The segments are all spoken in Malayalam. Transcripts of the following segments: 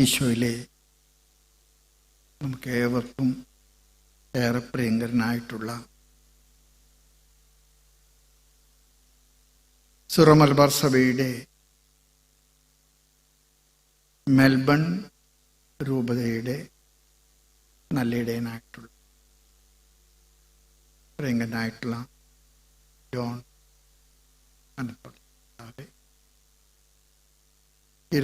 ഈശോയിലെ നമുക്ക് ഏവർക്കും ഏറെ പ്രിയങ്കരനായിട്ടുള്ള സുറ മലബാർ സഭയുടെ മെൽബൺ രൂപതയുടെ നല്ലയിടയനായിട്ടുള്ള പ്രിയങ്കരനായിട്ടുള്ള ജോൺ അനപ്പള്ളി ഈ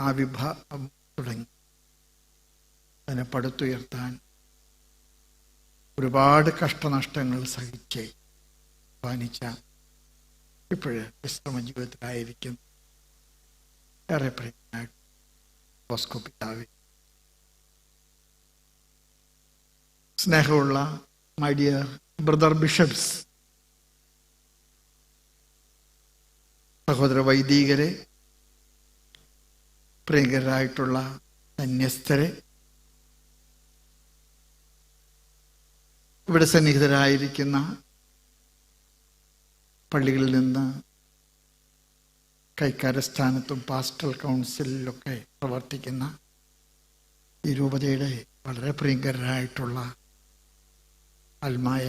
രൂപതയുടെ വിഭാഗം തുടങ്ങി. അതിനെ പടുത്തുയർത്താൻ ഒരുപാട് കഷ്ടനഷ്ടങ്ങൾ സഹിച്ച് വാനിച്ച ഇപ്പോഴ് വിശ്രമ ജീവിതത്തിലായിരിക്കും ഏറെ പ്രിയനായിട്ട് സ്നേഹമുള്ള മൈ ഡിയർ ബ്രദർ ബിഷപ്സ് സഹോദര വൈദികരെ പ്രിയങ്കരായിട്ടുള്ള സന്യസ്തരെ ഇവിടെ സന്നിഹിതരായിരിക്കുന്ന പള്ളികളിൽ നിന്ന് കൈക്കാരസ്ഥാനത്തും പാസ്റ്റൽ കൗൺസിലിലൊക്കെ പ്രവർത്തിക്കുന്ന ഈ രൂപതയുടെ വളരെ പ്രിയങ്കരായിട്ടുള്ള അൽമായ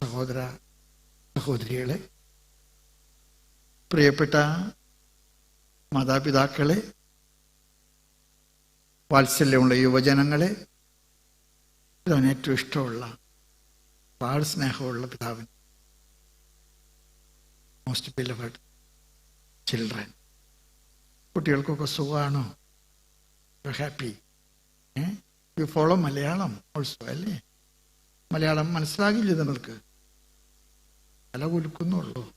സഹോദര സഹോദരികളെ പ്രിയപ്പെട്ട മാതാപിതാക്കളെ വാത്സല്യമുള്ള യുവജനങ്ങളെ ഇതാണ് ഏറ്റവും ഇഷ്ടമുള്ള ഒരുപാട് സ്നേഹമുള്ള പിതാവിന്. മോസ്റ്റ് ബിലവഡ് ചിൽഡ്രൻ കുട്ടികൾക്കൊക്കെ സുഖമാണോ? Happy you follow Malayalam also അല്ലേ? മലയാളം മനസ്സിലാകില്ല നിങ്ങൾക്ക് തല കുലുക്കുന്നുള്ളൂ.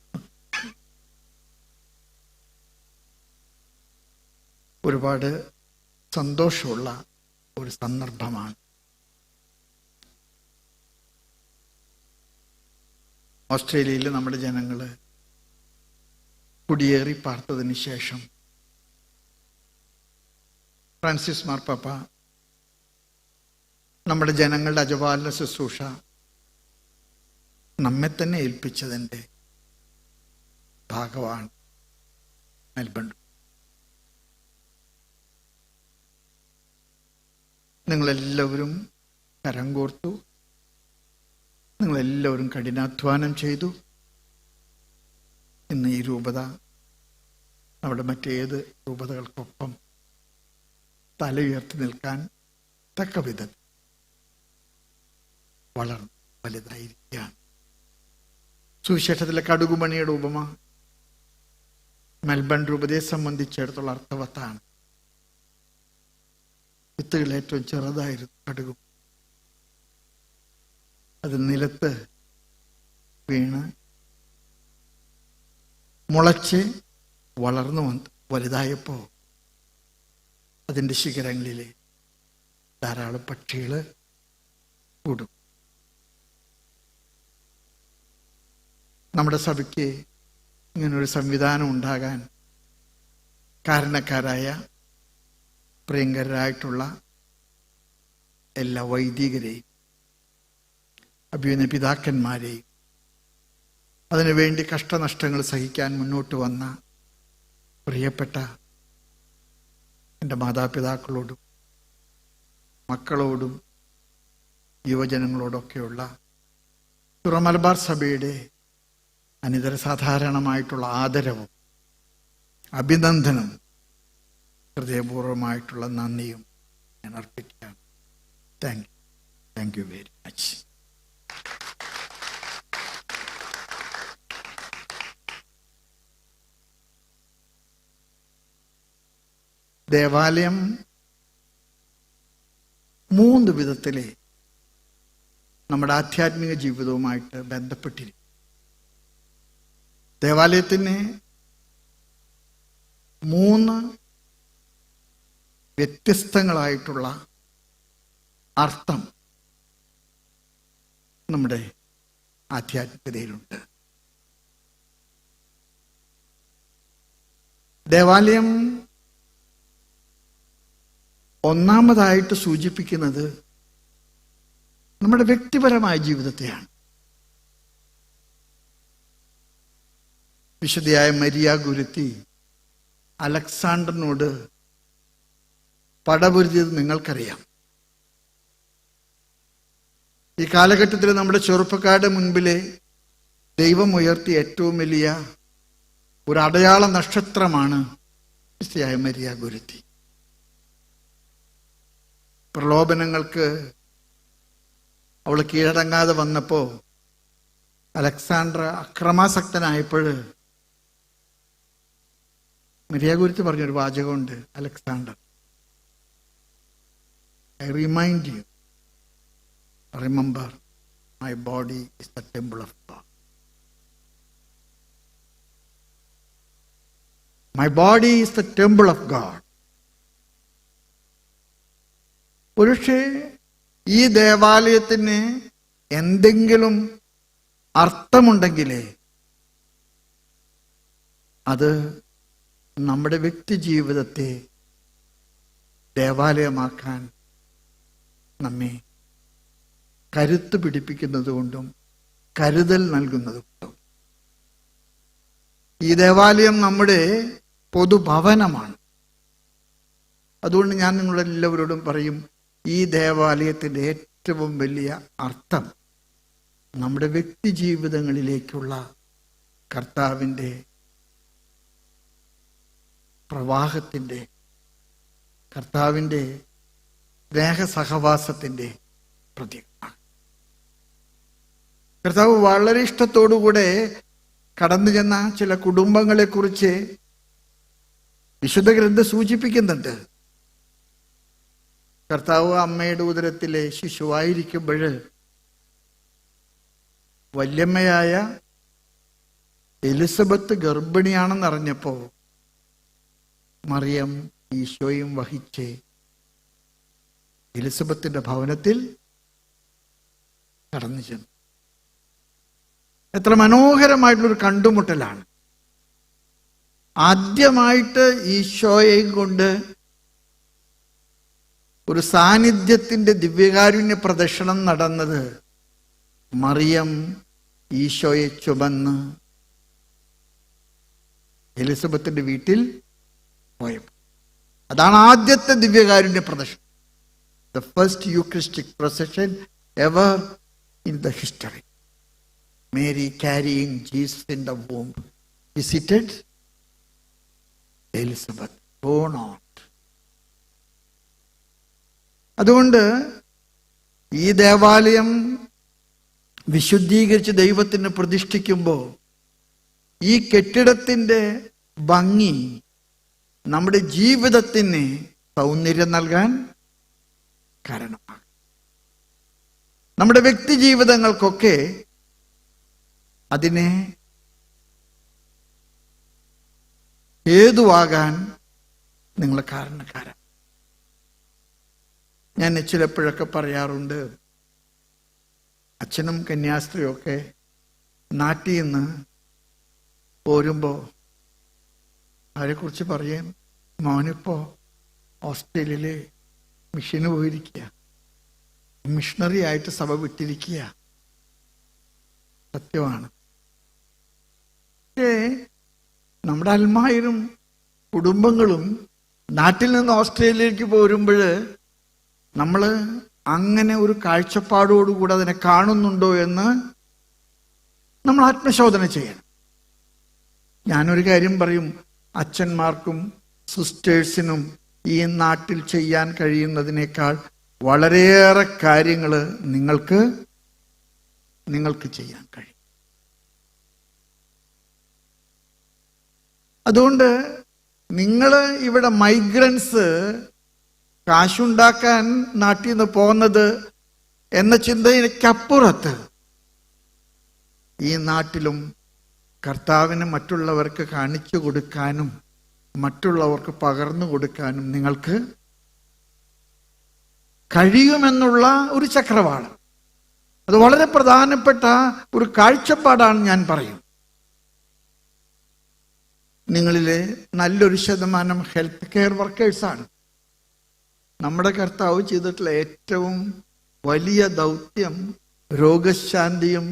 ഒരുപാട് സന്തോഷമുള്ള ഒരു സന്ദർഭമാണ്. ഓസ്ട്രേലിയയിൽ നമ്മുടെ ജനങ്ങൾ കുടിയേറി പാർത്തതിന് ശേഷം ഫ്രാൻസിസ് മാർപ്പാപ്പ നമ്മുടെ ജനങ്ങളുടെ അജപാല ശുശ്രൂഷ നമ്മെ തന്നെ ഏൽപ്പിച്ചതിന്റെ ഭാഗമാണ് മെൽബൺ. നിങ്ങളെല്ലാവരും കരം കോർത്തു. നിങ്ങളെല്ലാവരും കഠിനാധ്വാനം ചെയ്തു. ഇന്ന് ഈ രൂപത നമ്മുടെ മറ്റേത് രൂപതകൾക്കൊപ്പം തല ഉയർത്തി നിൽക്കാൻ തക്ക വിധം വളർന്നു വലുതായിരിക്കുകയാണ്. സുവിശേഷത്തിലെ കടുകുമണിയുടെ ഉപമ മെൽബൺ രൂപതയെ സംബന്ധിച്ചിടത്തോളം അർത്ഥവത്താണ്. വിത്തുകൾ ഏറ്റവും ചെറുതായിരുന്നു കടുകും. അത് നിലത്ത് വീണ് മുളച്ച് വളർന്നു വന്ന്. വലുതായപ്പോൾ അതിന്റെ ശിഖരങ്ങളിൽ ധാരാളം പക്ഷികൾ കൂടും. നമ്മുടെ സഭയ്ക്ക് ഇങ്ങനൊരു സംവിധാനം ഉണ്ടാകാൻ കാരണക്കാരായ പ്രിയങ്കരായിട്ടുള്ള എല്ലാ വൈദികരെയും അഭ്യുന്ന പിതാക്കന്മാരെയും അതിനുവേണ്ടി കഷ്ടനഷ്ടങ്ങൾ സഹിക്കാൻ മുന്നോട്ട് വന്ന പ്രിയപ്പെട്ട എന്റെ മാതാപിതാക്കളോടും മക്കളോടും യുവജനങ്ങളോടൊക്കെയുള്ള തുറമലബാർ സഭയുടെ അനിതര സാധാരണമായിട്ടുള്ള ആദരവും അഭിനന്ദനം ഹൃദയപൂർവമായിട്ടുള്ള നന്ദിയും ഞാൻ അർപ്പിക്കുകയാണ്. Thank you thank you very much ദേവാലയം മൂന്ന് വിധത്തിലെ നമ്മുടെ ആധ്യാത്മിക ജീവിതവുമായിട്ട് ബന്ധപ്പെട്ടിരിക്കും ദേവാലയത്തിന് മൂന്ന് വ്യത്യസ്തങ്ങളായിട്ടുള്ള അർത്ഥം നമ്മുടെ ആധ്യാത്മികതയിലുണ്ട്. ദേവാലയം ഒന്നാമതായിട്ട് സൂചിപ്പിക്കുന്നത് നമ്മുടെ വ്യക്തിപരമായ ജീവിതത്തെയാണ്. വിശുദ്ധയായ മരിയ ഗുരുത്തി അലക്സാണ്ടറിനോട് പടപൊരുതിയത് നിങ്ങൾക്കറിയാം. ഈ കാലഘട്ടത്തിൽ നമ്മുടെ ചെറുപ്പക്കാരുടെ മുൻപിലെ ദൈവം ഉയർത്തിയ ഏറ്റവും വലിയ ഒരു അടയാള നക്ഷത്രമാണ് ക്രിസ്തിയായ മരിയ ഗുരുത്തി പ്രലോഭനങ്ങൾക്ക് അവൾ കീഴടങ്ങാതെ വന്നപ്പോ അലക്സാണ്ടർ അക്രമാസക്തനായപ്പോൾ മരിയ ഗുരുത്തി പറഞ്ഞൊരു വാചകമുണ്ട് Alexander I remind you remember my body is the temple of God my body is the temple of God ഒരുപക്ഷെ ഈ ദേവാലയത്തിന് എന്തെങ്കിലും അർത്ഥമുണ്ടെങ്കിലേ അത് നമ്മുടെ വ്യക്തി ജീവിതത്തെ ദേവാലയമാക്കാൻ നമ്മെ കരുത്ത് പിടിപ്പിക്കുന്നത് കൊണ്ടും കരുതൽ നൽകുന്നത് കൊണ്ടും ഈ ദേവാലയം നമ്മുടെ പൊതുഭവനമാണ്. അതുകൊണ്ട് ഞാൻ നിങ്ങളെല്ലാവരോടും പറയും ഈ ദേവാലയത്തിന്റെ ഏറ്റവും വലിയ അർത്ഥം നമ്മുടെ വ്യക്തി ജീവിതങ്ങളിലേക്കുള്ള കർത്താവിന്റെ പ്രവാഹത്തിന്റെ കർത്താവിന്റെ സ്നേഹസഹവാസത്തിന്റെ പ്രതീകമാണ് കർത്താവ് വളരെ ഇഷ്ടത്തോടുകൂടെ കടന്നു ചെന്ന ചില കുടുംബങ്ങളെക്കുറിച്ച് വിശുദ്ധ ഗ്രന്ഥം സൂചിപ്പിക്കുന്നുണ്ട്. കർത്താവ് അമ്മയുടെ ഉദരത്തിലെ ശിശുവായിരിക്കുമ്പോൾ വല്യമ്മയായ എലിസബത്ത് ഗർഭിണിയാണെന്നറിഞ്ഞപ്പോ മറിയം ഈശോയും വഹിച്ച് എലിസബത്തിന്റെ ഭവനത്തിൽ കടന്നു ചെന്നു. എത്ര മനോഹരമായിട്ടുള്ളൊരു കണ്ടുമുട്ടലാണ്. ആദ്യമായിട്ട് ഈശോയെയും കൊണ്ട് ഒരു സാന്നിധ്യത്തിന്റെ ദിവ്യകാരുണ്യ പ്രദർശനം നടന്നത് മറിയം ഈശോയെ ചുമന്ന് എലിസബത്തിന്റെ വീട്ടിൽ പോയപ്പോൾ. അതാണ് ആദ്യത്തെ ദിവ്യകാരുണ്യ പ്രദർശനം the first eucharistic procession ever in the history Mary carrying Jesus in the womb it? Elizabeth born not അതുകൊണ്ട് ഈ ദേവാലയം വിശുദ്ധീകരിച്ച് ദൈവത്തിന് പ്രതിഷ്ഠിക്കുമ്പോൾ ഈ കെട്ടിടത്തിന്റെ ഭംഗി നമ്മുടെ ജീവിതത്തിന് സൗന്ദര്യം നൽകാൻ കാരണമാണ് നമ്മുടെ വ്യക്തി ജീവിതങ്ങൾക്കൊക്കെ അതിനെ ഹേതുവാകാൻ നിങ്ങൾ കാരണക്കാരാണ് ഞാൻ ചിലപ്പോഴൊക്കെ പറയാറുണ്ട് അച്ഛനും കന്യാസ്ത്രീയൊക്കെ നാട്ടിൽ നിന്ന് പോരുമ്പോൾ അവരെക്കുറിച്ച് പറയും മോനിപ്പോ ഓസ്ട്രേലിയയിൽ മിഷന് പോയിരിക്കുക. മിഷണറി ആയിട്ട് സഭ വിട്ടിരിക്കുക. സത്യമാണ്. പക്ഷേ നമ്മുടെ അൽമായരും കുടുംബങ്ങളും നാട്ടിൽ നിന്ന് ഓസ്ട്രേലിയയിലേക്ക് പോരുമ്പോൾ നമ്മൾ അങ്ങനെ ഒരു കാഴ്ചപ്പാടോടുകൂടി അതിനെ കാണുന്നുണ്ടോ എന്ന് നമ്മൾ ആത്മശോധന ചെയ്യണം. ഞാനൊരു കാര്യം പറയും. അച്ഛന്മാർക്കും സിസ്റ്റേഴ്സിനും ഈ നാട്ടിൽ ചെയ്യാൻ കഴിയുന്നതിനേക്കാൾ വളരെയേറെ കാര്യങ്ങൾ നിങ്ങൾക്ക് നിങ്ങൾക്ക് ചെയ്യാൻ കഴിയും. അതുകൊണ്ട് നിങ്ങൾ ഇവിടെ മൈഗ്രൻസ് കാശുണ്ടാക്കാൻ നാട്ടിൽ നിന്ന് പോകുന്നത് എന്ന ചിന്തയ്ക്കപ്പുറത്ത് ഈ നാട്ടിലും കർത്താവിന് മറ്റുള്ളവർക്ക് കാണിച്ചു കൊടുക്കാനും മറ്റുള്ളവർക്ക് പകർന്നു കൊടുക്കാനും നിങ്ങൾക്ക് കഴിയുമെന്നുള്ള ഒരു ചക്രവാളം. അത് വളരെ പ്രധാനപ്പെട്ട ഒരു കാഴ്ചപ്പാടാണ് ഞാൻ പറയും നിങ്ങളിലെ നല്ലൊരു ശതമാനം ഹെൽത്ത് കെയർ വർക്കേഴ്സാണ് നമ്മുടെ കർത്താവ് ചെയ്തിട്ടുള്ള ഏറ്റവും വലിയ ദൗത്യം രോഗശാന്തിയും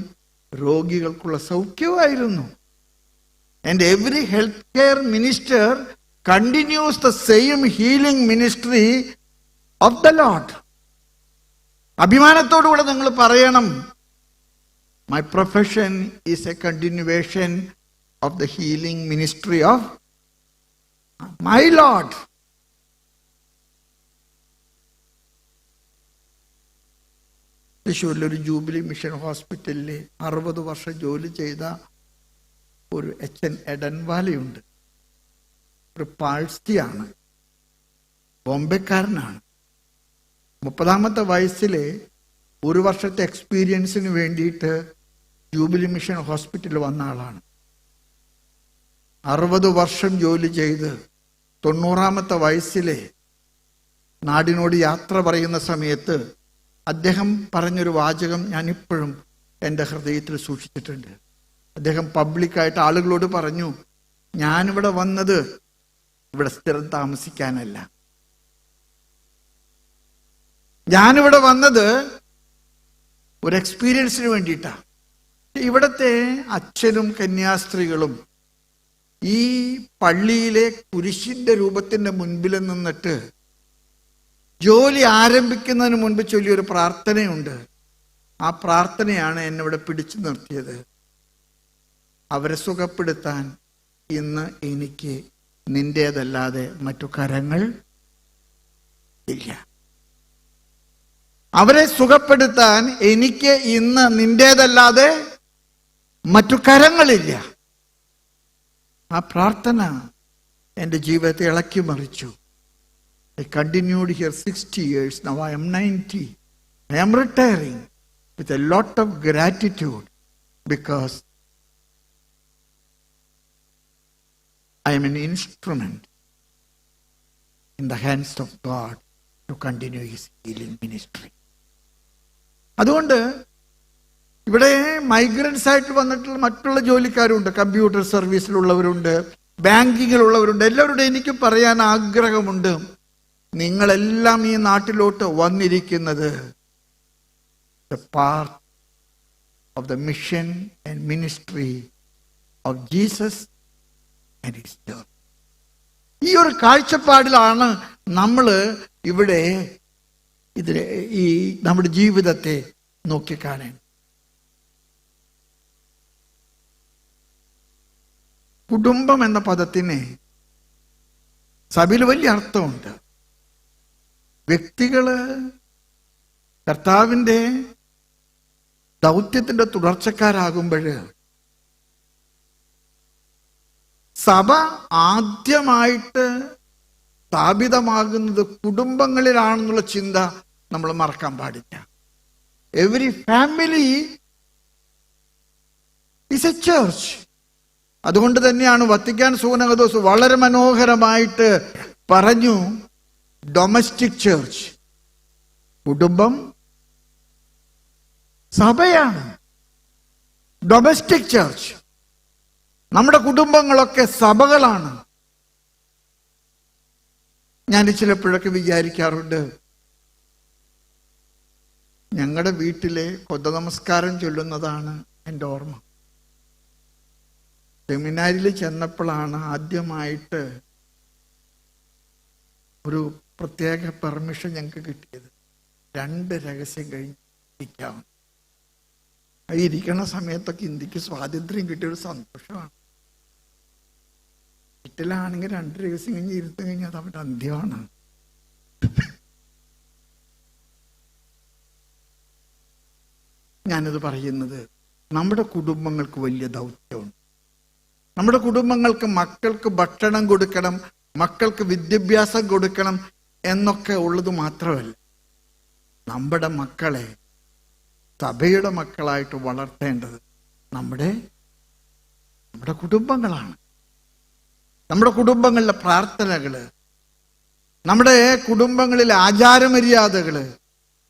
രോഗികൾക്കുള്ള സൗഖ്യമായിരുന്നു. Every health care minister continues the same healing ministry of the Lord. അഭിമാനത്തോടുകൂടെ നിങ്ങൾ പറയണം my profession is a continuation of the healing ministry of my Lord തൃശ്ശൂരിലൊരു jubilee mission ഹോസ്പിറ്റലിൽ അറുപത് വർഷം ജോലി ചെയ്ത ഒരു എച്ച് എൻ എഡൻവാലയുണ്ട് ഒരു പാഴ്സ്റ്റിയാണ് ബോംബെക്കാരനാണ്. മുപ്പതാമത്തെ വയസ്സിൽ ഒരു വർഷത്തെ എക്സ്പീരിയൻസിന് വേണ്ടിയിട്ട് ജൂബിലി മിഷൻ ഹോസ്പിറ്റലിൽ വന്ന ആളാണ്. അറുപത് വർഷം ജോലി ചെയ്ത് തൊണ്ണൂറാമത്തെ വയസ്സിലെ നാടിനോട് യാത്ര പറയുന്ന സമയത്ത് അദ്ദേഹം പറഞ്ഞൊരു വാചകം ഞാനിപ്പോഴും എന്റെ ഹൃദയത്തിൽ സൂക്ഷിച്ചിട്ടുണ്ട്. അദ്ദേഹം പബ്ലിക്കായിട്ട് ആളുകളോട് പറഞ്ഞു ഞാനിവിടെ വന്നത് ഇവിടെ സ്ഥിരം താമസിക്കാനല്ല. ഞാനിവിടെ വന്നത് ഒരു എക്സ്പീരിയൻസിന് വേണ്ടിയിട്ടാണ് ഇവിടത്തെ അച്ഛനും കന്യാസ്ത്രീകളും ഈ പള്ളിയിലെ കുരിശിന്റെ രൂപത്തിന്റെ മുൻപിൽ നിന്നിട്ട് ജോലി ആരംഭിക്കുന്നതിന് മുൻപ് ചൊല്ലിയൊരു പ്രാർത്ഥനയുണ്ട്. ആ പ്രാർത്ഥനയാണ് എന്നെ ഇവിടെ പിടിച്ചു നിർത്തിയത്. അവരെ സുഖപ്പെടുത്താൻ ഇന്ന് എനിക്ക് നിന്റേതല്ലാതെ മറ്റു കരങ്ങൾ ഇല്ല. അവരെ സുഖപ്പെടുത്താൻ എനിക്ക് ഇന്ന് നിന്റേതല്ലാതെ മറ്റു കരങ്ങളില്ല. ആ പ്രാർത്ഥന എന്റെ ജീവിതത്തെ ഇളക്കി മറിച്ചു. I continued here sixty years now I am ninety I am retiring with a lot of gratitude because I am an instrument in the hands of God to continue his healing ministry അതുകൊണ്ട് ഇവിടെ മൈഗ്രൻസ് ആയിട്ട് വന്നിട്ടുള്ള മറ്റുള്ള ജോലിക്കാരുണ്ട്. കമ്പ്യൂട്ടർ സർവീസിലുള്ളവരുണ്ട് ബാങ്കിങ്ങിലുള്ളവരുണ്ട്. എല്ലാവരുടെയും എനിക്ക് പറയാൻ ആഗ്രഹമുണ്ട്. നിങ്ങളെല്ലാം ഈ നാട്ടിലോട്ട് വന്നിരിക്കുന്നത് part of the mission and ministry of Jesus and ഈ ഒരു കാഴ്ചപ്പാടിലാണ് നമ്മൾ ഇവിടെ ഇതിലെ ഈ നമ്മുടെ ജീവിതത്തെ നോക്കിക്കാണേണ്ടത് കുടുംബം എന്ന പദത്തിന് സഭയിൽ വലിയ അർത്ഥമുണ്ട്. വ്യക്തികൾ കർത്താവിന്റെ ദൗത്യത്തിന്റെ തുടർച്ചക്കാരാകുമ്പോൾ സഭ ആദ്യമായിട്ട് സ്ഥാപിതമാകുന്നത് കുടുംബങ്ങളിലാണെന്നുള്ള ചിന്ത നമ്മൾ മറക്കാൻ പാടില്ല. Every family is a church അതുകൊണ്ട് തന്നെയാണ് വത്തിക്കാൻ സൂനകദോസ് വളരെ മനോഹരമായിട്ട് പറഞ്ഞു ഡൊമസ്റ്റിക് ചേർച്ച് കുടുംബം സഭയാണ്. ഡൊമസ്റ്റിക് ചേർച്ച് നമ്മുടെ കുടുംബങ്ങളൊക്കെ സഭകളാണ്. ഞാൻ ചിലപ്പോഴൊക്കെ വിചാരിക്കാറുണ്ട് ഞങ്ങളുടെ വീട്ടിലെ കൊത നമസ്കാരം ചൊല്ലുന്നതാണ് എന്റെ ഓർമ്മ. സെമിനാരിൽ ചെന്നപ്പോഴാണ് ആദ്യമായിട്ട് ഒരു പ്രത്യേക പെർമിഷൻ ഞങ്ങൾക്ക് കിട്ടിയത്. രണ്ട് രഹസ്യം കഴിഞ്ഞ് ഇരിക്കാം ഇരിക്കണ സമയത്തൊക്കെ ഇന്ത്യയ്ക്ക് സ്വാതന്ത്ര്യം കിട്ടിയ ഒരു സന്തോഷമാണ്. വീട്ടിലാണെങ്കിൽ രണ്ട് ദിവസം കഴിഞ്ഞ് ഇരുത്തു കഴിഞ്ഞാൽ അത് അന്ത്യമാണ്. ഞാനത് പറയുന്നത് നമ്മുടെ കുടുംബങ്ങൾക്ക് വലിയ ദൗത്യമുണ്ട്. നമ്മുടെ കുടുംബങ്ങൾക്ക് മക്കൾക്ക് ഭക്ഷണം കൊടുക്കണം മക്കൾക്ക് വിദ്യാഭ്യാസം കൊടുക്കണം എന്നൊക്കെ ഉള്ളത് മാത്രമല്ല നമ്മുടെ മക്കളെ സഭയുടെ മക്കളായിട്ട് വളർത്തേണ്ടത് നമ്മുടെ നമ്മുടെ കുടുംബങ്ങളാണ്. നമ്മുടെ കുടുംബങ്ങളിലെ പ്രാർത്ഥനകൾ നമ്മുടെ കുടുംബങ്ങളിലെ ആചാരമര്യാദകൾ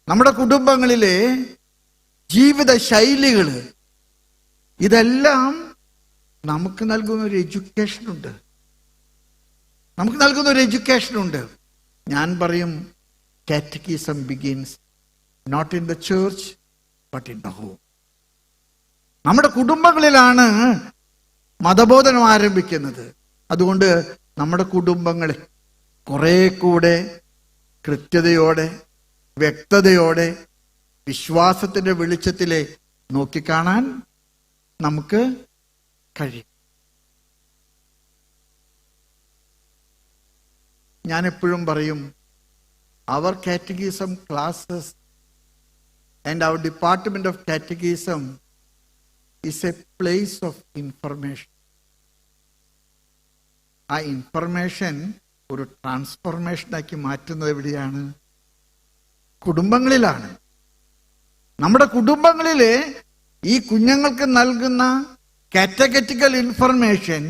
നമ്മുടെ കുടുംബങ്ങളിലെ ജീവിത ശൈലികൾ ഇതെല്ലാം നമുക്ക് നൽകുന്ന ഒരു എഡ്യൂക്കേഷൻ ഉണ്ട് നമുക്ക് നൽകുന്ന ഒരു എഡ്യൂക്കേഷൻ ഉണ്ട് ഞാൻ പറയും catechism begins not in the church but in the home നമ്മുടെ കുടുംബങ്ങളിലാണ് മതബോധനം ആരംഭിക്കുന്നത്. അതുകൊണ്ട് നമ്മുടെ കുടുംബങ്ങളിൽ കുറെ കൂടെ കൃത്യതയോടെ വ്യക്തതയോടെ വിശ്വാസത്തിന്റെ വെളിച്ചത്തിലെ നോക്കിക്കാണാൻ നമുക്ക് കഴിയും. ഞാൻ എപ്പോഴും പറയും our catechism classes and our department of catechism is a place of information ആ ഇൻഫർമേഷൻ ഒരു ട്രാൻസ്ഫോർമേഷനാക്കി മാറ്റുന്നത് എവിടെയാണ്? കുടുംബങ്ങളിലാണ്. നമ്മുടെ കുടുംബങ്ങളിൽ ഈ കുഞ്ഞുങ്ങൾക്ക് നൽകുന്ന catechetical information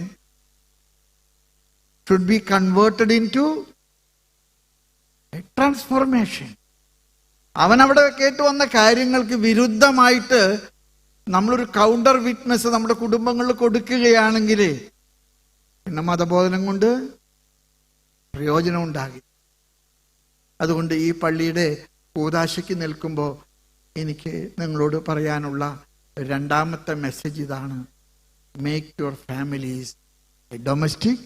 should be converted into transformation അവൻ അവിടെ കേട്ടു വന്ന കാര്യങ്ങൾക്ക് വിരുദ്ധമായിട്ട് നമ്മളൊരു കൗണ്ടർ വിറ്റ്നസ് നമ്മുടെ കുടുംബങ്ങളിൽ കൊടുക്കുകയാണെങ്കിൽ പിന്നെ മതബോധനം കൊണ്ട് പ്രയോജനം ഉണ്ടാകി അതുകൊണ്ട് ഈ പള്ളിയുടെ കൂതാശയ്ക്ക് നിൽക്കുമ്പോൾ എനിക്ക് നിങ്ങളോട് പറയാനുള്ള രണ്ടാമത്തെ മെസ്സേജ് ഇതാണ്. Make your families a domestic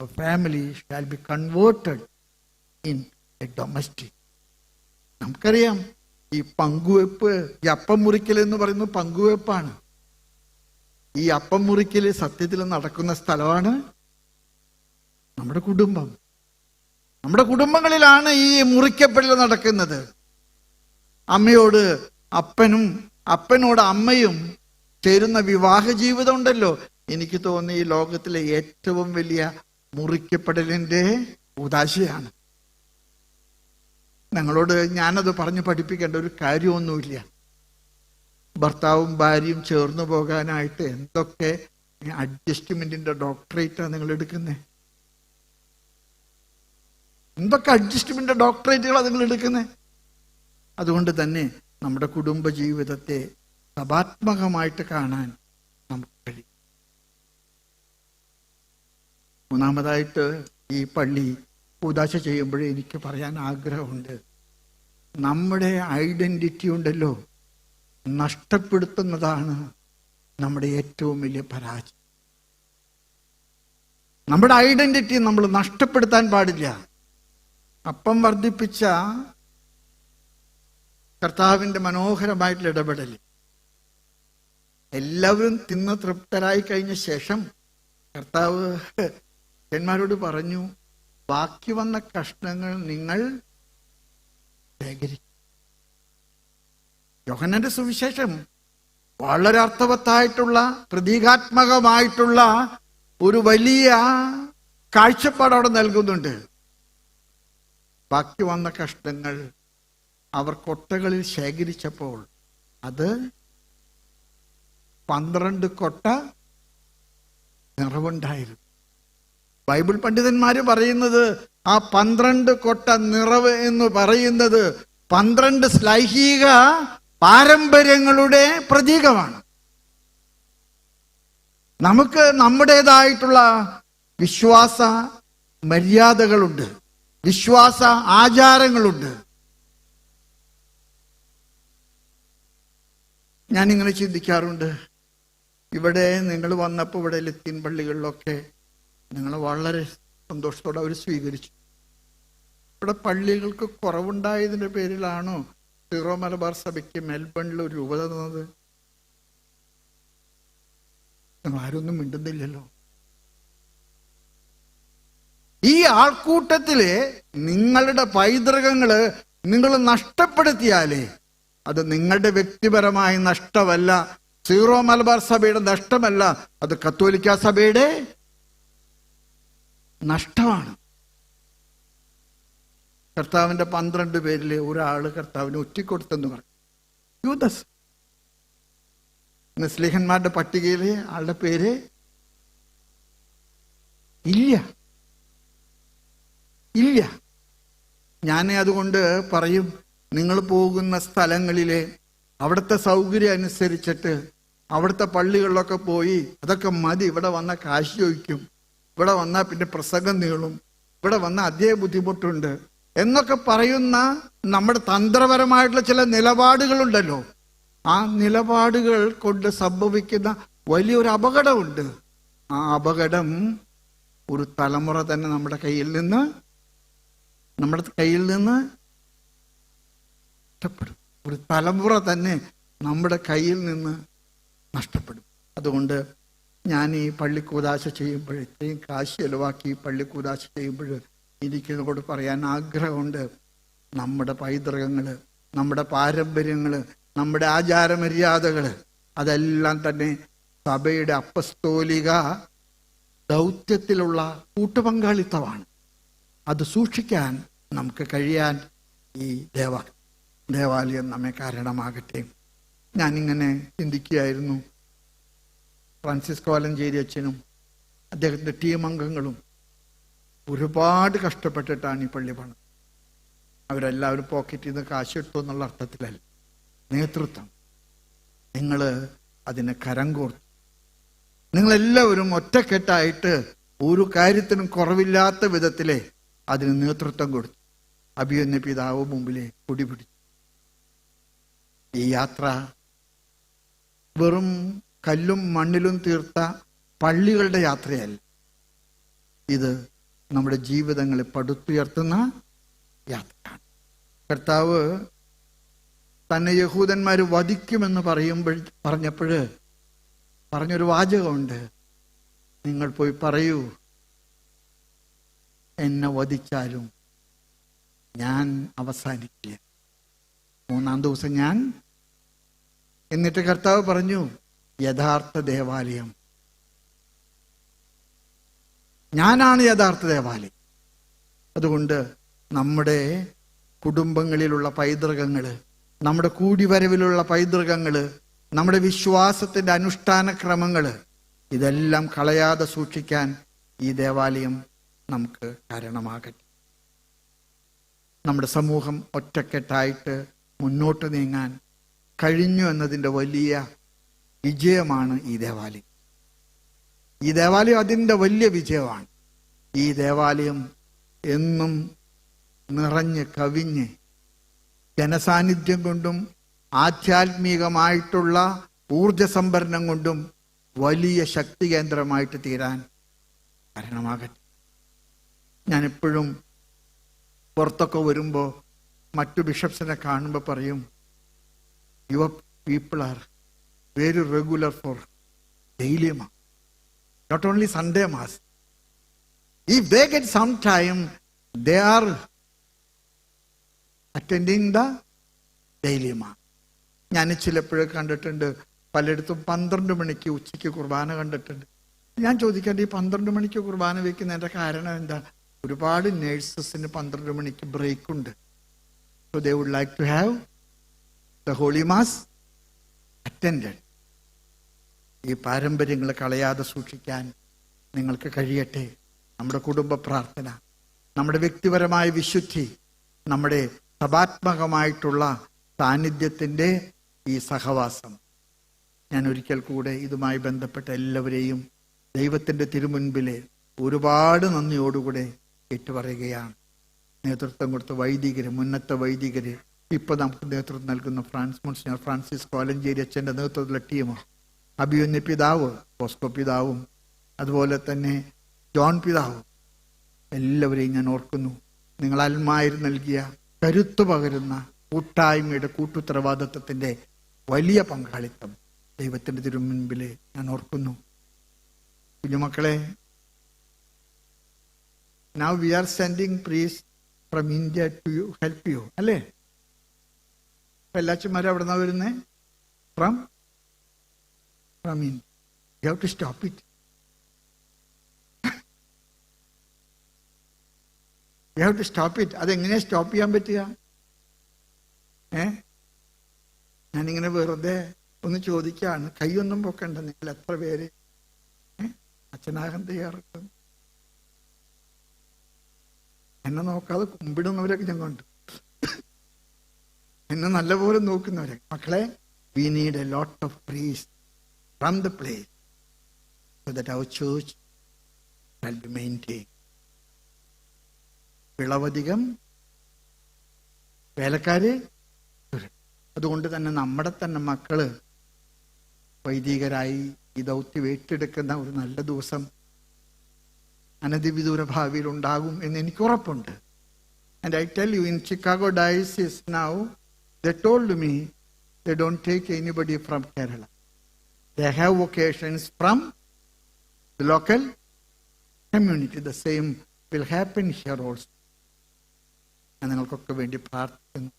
family shall be converted in a domestic നമുക്കറിയാം ഈ പങ്കുവെപ്പ് ഈ അപ്പം മുറിക്കൽ എന്ന് പറയുന്നത് പങ്കുവെപ്പാണ്. ഈ അപ്പം മുറിക്കൽ സത്യത്തിൽ നടക്കുന്ന സ്ഥലമാണ് നമ്മുടെ കുടുംബം. നമ്മുടെ കുടുംബങ്ങളിലാണ് ഈ മുറിക്കപ്പെടൽ നടക്കുന്നത്. അമ്മയോട് അപ്പനും അപ്പനോട് അമ്മയും ചേരുന്ന വിവാഹ ജീവിതം ഉണ്ടല്ലോ. എനിക്ക് തോന്നി ഈ ലോകത്തിലെ ഏറ്റവും വലിയ മുറിക്കപ്പെടലിന്റെ ഉദാശയാണ് ഞങ്ങളോട് ഞാനത് പറഞ്ഞു പഠിപ്പിക്കേണ്ട ഒരു കാര്യമൊന്നുമില്ല. ഭർത്താവും ഭാര്യയും ചേർന്നു പോകാനായിട്ട് എന്തൊക്കെ അഡ്ജസ്റ്റ്മെന്റിന്റെ ഡോക്ടറേറ്റാണ് നിങ്ങൾ എടുക്കുന്നത് എന്തൊക്കെ അഡ്ജസ്റ്റ്മെന്റ് ഡോക്ടറേറ്റുകളാണ് നിങ്ങൾ എടുക്കുന്നത് അതുകൊണ്ട് തന്നെ നമ്മുടെ കുടുംബ ജീവിതത്തെ സഭാത്മകമായിട്ട് കാണാൻ നമുക്ക് കഴിയും. മൂന്നാമതായിട്ട് ഈ പള്ളി ഉദാശ ചെയ്യുമ്പോഴേ എനിക്ക് പറയാൻ ആഗ്രഹമുണ്ട്. നമ്മുടെ ഐഡന്റിറ്റി ഉണ്ടല്ലോ. നഷ്ടപ്പെടുത്തുന്നതാണ് നമ്മുടെ ഏറ്റവും വലിയ പരാജയം. നമ്മുടെ ഐഡന്റിറ്റി നമ്മൾ നഷ്ടപ്പെടുത്താൻ പാടില്ല. അപ്പം വർദ്ധിപ്പിച്ച കർത്താവിന്റെ മനോഹരമായിട്ടുള്ള ഇടപെടൽ എല്ലാവരും തിന്ന് തൃപ്തരായി കഴിഞ്ഞ ശേഷം കർത്താവ് ചെന്മാരോട് പറഞ്ഞു ബാക്കി വന്ന കഷ്ണങ്ങൾ നിങ്ങൾ ശേഖരിക്കും. യോഹന്നന്റെ സുവിശേഷം വളരെ അർത്ഥവത്തായിട്ടുള്ള പ്രതീകാത്മകമായിട്ടുള്ള ഒരു വലിയ കാഴ്ചപ്പാട് അവിടെ നൽകുന്നുണ്ട്. ബാക്കി വന്ന കഷ്ടങ്ങൾ അവർ കൊട്ടകളിൽ ശേഖരിച്ചപ്പോൾ അത് പന്ത്രണ്ട് കൊട്ട നിറവുണ്ടായിരുന്നു. ബൈബിൾ പണ്ഡിതന്മാര് പറയുന്നത് ആ പന്ത്രണ്ട് കൊട്ട നിറവ് എന്ന് പറയുന്നത് പന്ത്രണ്ട് ശ്ലൈഹിക പാരമ്പര്യങ്ങളുടെ പ്രതീകമാണ്. നമുക്ക് നമ്മുടേതായിട്ടുള്ള വിശ്വാസ മര്യാദകളുണ്ട്. വിശ്വാസ ആചാരങ്ങളുണ്ട്. ഞാനിങ്ങനെ ചിന്തിക്കാറുണ്ട്. ഇവിടെ നിങ്ങൾ വന്നപ്പോൾ ഇവിടെ ലത്തീൻ പള്ളികളിലൊക്കെ നിങ്ങൾ വളരെ സന്തോഷത്തോടെ അവർ സ്വീകരിച്ചു. ഇവിടെ പള്ളികൾക്ക് കുറവുണ്ടായതിന്റെ പേരിലാണോ സീറോ മലബാർ സഭയ്ക്ക് മെൽബണിൽ ഒരു രൂപ തന്നത്? ആരൊന്നും മിണ്ടുന്നില്ലല്ലോ. ഈ ആൾക്കൂട്ടത്തിൽ നിങ്ങളുടെ പൈതൃകങ്ങൾ നിങ്ങൾ നഷ്ടപ്പെടുത്തിയാലേ അത് നിങ്ങളുടെ വ്യക്തിപരമായ നഷ്ടമല്ല. സീറോ മലബാർ സഭയുടെ നഷ്ടമല്ല അത് കത്തോലിക്ക സഭയുടെ നഷ്ടമാണ്. കർത്താവിന്റെ പന്ത്രണ്ട് പേരിൽ ഒരാൾ കർത്താവിന് ഒറ്റിക്കൊടുത്തെന്ന് പറഞ്ഞു യൂദസ്. സ്ലിഹന്മാരുടെ പട്ടികയിൽ ആളുടെ പേര് ഇല്ല ഇല്ല ഞാൻ അതുകൊണ്ട് പറയും നിങ്ങൾ പോകുന്ന സ്ഥലങ്ങളിലെ അവിടുത്തെ സൗകര്യം അനുസരിച്ചിട്ട് അവിടുത്തെ പള്ളികളിലൊക്കെ പോയി അതൊക്കെ മതി. ഇവിടെ വന്ന കാശ് ചോദിക്കും. ഇവിടെ വന്നാൽ പിന്നെ പ്രസംഗം നീളും. ഇവിടെ വന്ന അതേ ബുദ്ധിമുട്ടുണ്ട്. എന്നൊക്കെ പറയുന്ന നമ്മുടെ തന്ത്രപരമായിട്ടുള്ള ചില നിലപാടുകളുണ്ടല്ലോ. ആ നിലപാടുകൾ കൊണ്ട് സംഭവിക്കുന്ന വലിയൊരു അപകടമുണ്ട്. ആ അപകടം ഒരു തലമുറ തന്നെ നമ്മുടെ കയ്യിൽ നിന്ന് നമ്മുടെ കയ്യിൽ നിന്ന് നഷ്ടപ്പെടും. ഒരു തലമുറ തന്നെ നമ്മുടെ കയ്യിൽ നിന്ന് നഷ്ടപ്പെടും. അതുകൊണ്ട് ഞാൻ ഈ പള്ളിക്കൂതാശ ചെയ്യുമ്പോൾ ഇത്രയും കാശ് ചെലവാക്കി പള്ളിക്കൂതാശ ചെയ്യുമ്പോൾ എനിക്കിതോട് പറയാൻ ആഗ്രഹമുണ്ട്. നമ്മുടെ പൈതൃകങ്ങൾ നമ്മുടെ പാരമ്പര്യങ്ങൾ നമ്മുടെ ആചാരമര്യാദകൾ അതെല്ലാം തന്നെ സഭയുടെ അപ്പസ്തോലിക ദൗത്യത്തിലുള്ള കൂട്ടുപങ്കാളിത്തമാണ്. അത് സൂക്ഷിക്കാൻ നമുക്ക് കഴിയാൻ ഈ ദേവ ദേവാലയം നമ്മെ കാരണമാകട്ടെ. ഞാനിങ്ങനെ ചിന്തിക്കുകയായിരുന്നു. ഫ്രാൻസിസ് കോലഞ്ചേരി അച്ഛനും അദ്ദേഹത്തിന്റെ ടീം അംഗങ്ങളും ഒരുപാട് കഷ്ടപ്പെട്ടിട്ടാണ് ഈ പള്ളി പണം അവരെല്ലാവരും പോക്കറ്റിൽ നിന്ന് കാശിട്ടു എന്നുള്ള അർത്ഥത്തിലല്ല. നേതൃത്വം. നിങ്ങൾ അതിനെ കരം കോർത്തു. നിങ്ങളെല്ലാവരും ഒറ്റക്കെട്ടായിട്ട് ഒരു കാര്യത്തിനും കുറവില്ലാത്ത വിധത്തിലെ അതിന് നേതൃത്വം കൊടുത്തു. അഭിയന്യ പിതാവ് മുമ്പിലെ കൊടിപിടിച്ചു ഈ യാത്ര വെറും കല്ലും മണ്ണിലും തീർത്ത പള്ളികളുടെ യാത്രയല്ല. ഇത് നമ്മുടെ ജീവിതങ്ങളെ പടുത്തുയർത്തുന്ന യാത്രയാണ്. കർത്താവ് തന്നെ യഹൂദന്മാർ വധിക്കുമെന്ന് പറയുമ്പോൾ പറഞ്ഞപ്പോൾ പറഞ്ഞൊരു വാചകമുണ്ട്. നിങ്ങൾ പോയി പറയൂ എന്നെ വധിച്ചാലും ഞാൻ അവസാനിക്കില്ല. മൂന്നാം ദിവസം ഞാൻ എന്നിട്ട് കർത്താവ് പറഞ്ഞു യഥാർത്ഥ ദേവാലയം ഞാനാണ് യഥാർത്ഥ ദേവാലയം അതുകൊണ്ട് നമ്മുടെ കുടുംബങ്ങളിലുള്ള പൈതൃകങ്ങൾ നമ്മുടെ കൂടിവരവിലുള്ള പൈതൃകങ്ങൾ നമ്മുടെ വിശ്വാസത്തിന്റെ അനുഷ്ഠാന ക്രമങ്ങൾ ഇതെല്ലാം കളയാതെ സൂക്ഷിക്കാൻ ഈ ദേവാലയം നമുക്ക് കാരണമാകട്ടെ. നമ്മുടെ സമൂഹം ഒറ്റക്കെട്ടായിട്ട് മുന്നോട്ട് നീങ്ങാൻ കഴിഞ്ഞു എന്നതിന്റെ വലിയ വിജയമാണ് ഈ ദേവാലയം. ഈ ദേവാലയം അതിന്റെ വലിയ വിജയമാണ്. ഈ ദേവാലയം എന്നും നിറഞ്ഞ് കവിഞ്ഞ് ജനസാന്നിധ്യം കൊണ്ടും ആധ്യാത്മികമായിട്ടുള്ള ഊർജസംഭരണം കൊണ്ടും വലിയ ശക്തി കേന്ദ്രമായിട്ട് തീരാൻ കാരണമാകട്ടെ. ഞാനെപ്പോഴും പുറത്തൊക്കെ വരുമ്പോൾ മറ്റു ബിഷപ്സിനെ കാണുമ്പോൾ പറയും your people are very regular for daily not only Sunday Mass. If they get some time, they are attending the daily Mass. ഞാൻ ചിലപ്പോഴൊക്കെ കണ്ടിട്ടുണ്ട് പലയിടത്തും പന്ത്രണ്ട് മണിക്ക് ഉച്ചയ്ക്ക് കുർബാന കണ്ടിട്ടുണ്ട് ഞാൻ ചോദിക്കേണ്ട ഈ പന്ത്രണ്ട് മണിക്ക് കുർബാന വെക്കുന്നതിന്റെ കാരണം എന്താ ഒരുപാട് നേഴ്സസിന് പന്ത്രണ്ട് മണിക്ക് ബ്രേക്ക് ഉണ്ട് so they would like to have the holy Mass attended ഈ പാരമ്പര്യങ്ങൾ കളയാതെ സൂക്ഷിക്കാൻ നിങ്ങൾക്ക് കഴിയട്ടെ. നമ്മുടെ കുടുംബ പ്രാർത്ഥന നമ്മുടെ വ്യക്തിപരമായ വിശുദ്ധി നമ്മുടെ സഭാത്മകമായിട്ടുള്ള സാന്നിധ്യത്തിന്റെ ഈ സഹവാസം. ഞാൻ ഒരിക്കൽ കൂടെ ഇതുമായി ബന്ധപ്പെട്ട എല്ലാവരെയും ദൈവത്തിന്റെ തിരുമുൻപിലെ ഒരുപാട് നന്ദിയോടുകൂടെ ഏറ്റുപറയുകയാണ്. നേതൃത്വം കൊടുത്ത വൈദികര് മുന്നത്തെ വൈദികര് ഇപ്പൊ നമുക്ക് നേതൃത്വം നൽകുന്ന ഫ്രാൻസ് മുൻസിനർ ഫ്രാൻസിസ് കോലഞ്ചേരി അച്ഛന്റെ നേതൃത്വത്തിലുള്ള ടീം അഭിയന്യ പിതാവ് പോസ്കോ പിതാവും അതുപോലെ തന്നെ ജോൺ പിതാവും. എല്ലാവരെയും ഞാൻ ഓർക്കുന്നു. നിങ്ങൾ അൽമായിൽ നൽകിയ കരുത്തു പകരുന്ന കൂട്ടായ്മയുടെ കൂട്ടുത്തരവാദിത്വത്തിന്റെ വലിയ പങ്കാളിത്തം ദൈവത്തിന്റെ തിരുമുൻപിൽ ഞാൻ ഓർക്കുന്നു. കുഞ്ഞുമക്കളെ now we are sending priests from India to you help you അല്ലേ? എല്ലാച്ചന്മാരും എവിടെ നിന്നാണ് വരുന്നത് from stop it. you have to you have to stop it അതെങ്ങനെ സ്റ്റോപ്പ് ചെയ്യാൻ പറ്റുക? ഏ? ഞാനിങ്ങനെ വെറുതെ ഒന്ന് ചോദിക്കാണ്. കൈയൊന്നും പൊക്കണ്ട നിങ്ങൾ എത്ര പേര്? അച്ഛനാകാൻ തയ്യാറെടുക്കും എന്നെ നോക്കാതെ കുമ്പിടുന്നവരൊക്കെ ഞാൻ കണ്ടു എന്നെ നല്ലപോലെ നോക്കുന്നവരെ മക്കളെ we need a lot of priests from the place so that our church shall be maintained. വിളവധികം വേലക്കാര് അതുകൊണ്ട് തന്നെ നമ്മുടെ തന്നെ മക്കൾ വൈദികരായി ഈ ദൗത്യം ഏറ്റെടുക്കുന്ന ഒരു നല്ല ദിവസം അനധിവിദൂര ഭാവിയിൽ ഉണ്ടാകും എന്ന് എനിക്ക് ഉറപ്പുണ്ട് and I tell you in Chicago diocese now they told me they don't take anybody from Kerala they have vocations from the local community the same will happen here also ഞാൻ നിങ്ങൾക്കൊക്കെ വേണ്ടി പ്രാർത്ഥിക്കുന്നു.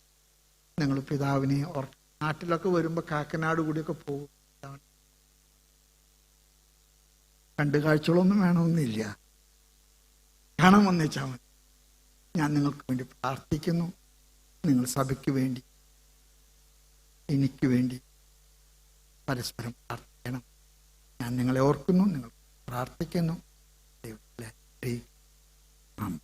നിങ്ങൾ പിതാവിനെ ഓർ നാട്ടിലൊക്കെ വരുമ്പോൾ കാക്കനാട് കൂടിയൊക്കെ പോകും. കണ്ടു കാഴ്ചകളൊന്നും വേണമെന്നില്ല. കാണാൻ വന്നേച്ചാൽ മതി. ഞാൻ നിങ്ങൾക്ക് വേണ്ടി പ്രാർത്ഥിക്കുന്നു. നിങ്ങൾ സഭയ്ക്ക് വേണ്ടി എനിക്ക് വേണ്ടി പരസ്പരം പ്രാർത്ഥിക്കണം ഞാൻ നിങ്ങളെ ഓർക്കുന്നു നിങ്ങൾ പ്രാർത്ഥിക്കുന്നു. ദൈവത്തിലെ ആമേൻ.